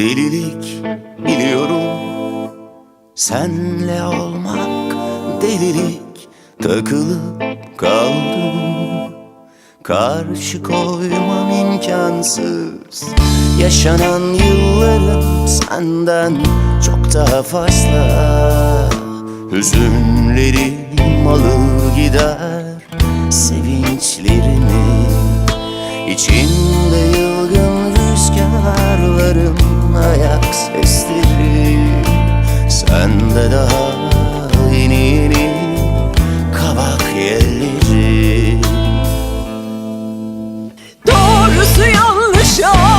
delilik biliyorum. Senle olmak delilik takılıp kaldım. Karşı koymam imkansız. Yaşanan yıllarım senden çok daha fazla. Hüzünlerim alır gider sevinçlerimi İçimde yılgın rüzgarların ayak sesleri Sende daha yeni yeni kavak yelleri. Doğrusu yanlışı ağrısı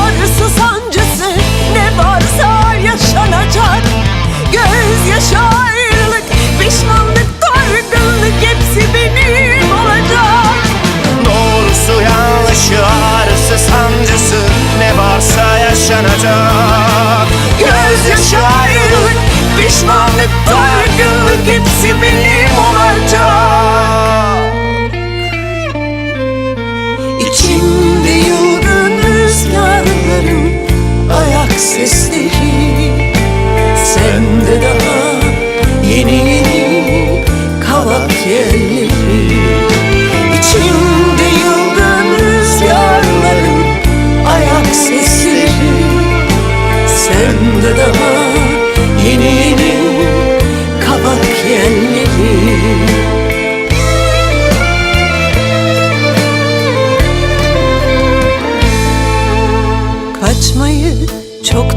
Pişmanlık dargınlık Hepsi benim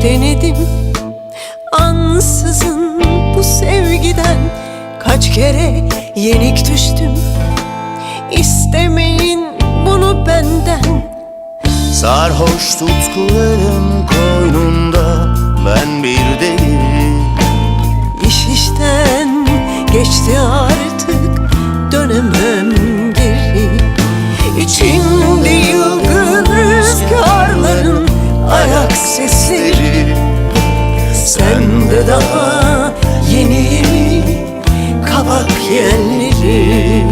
denedim. Ansızın bu sevgiden Kaç kere yenik düştüm. İstemeyin bunu benden. Sarhoş tutkuların koynunda ben bir deli İş işten geçti artık Dönemem geri. İçimde yılgın daha yeni yeni Kavak yelleri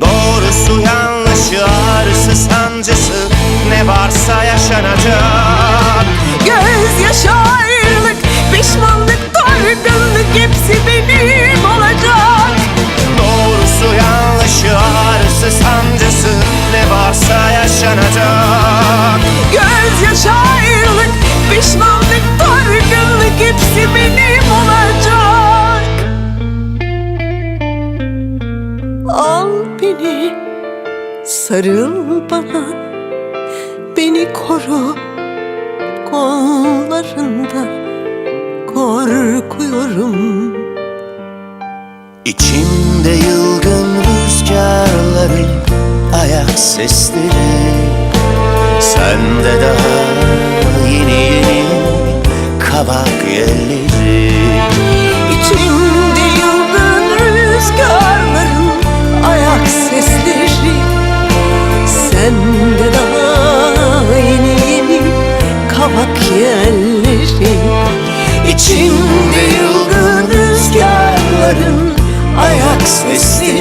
Doğrusu yanlışı ağrısı sancısı ne varsa yaşanacak. Gözyaşı ayrılık Pişmanlık dargınlık Hepsi benim olacak Sarıl bana Beni koru. Kollarında Korkuyorum. İçimde yılgın rüzgarların ayak sesleri. Sende daha yeni yeni kavak yelleri kavak yerleri İçimde yılgın rüzgarların ayak sesleri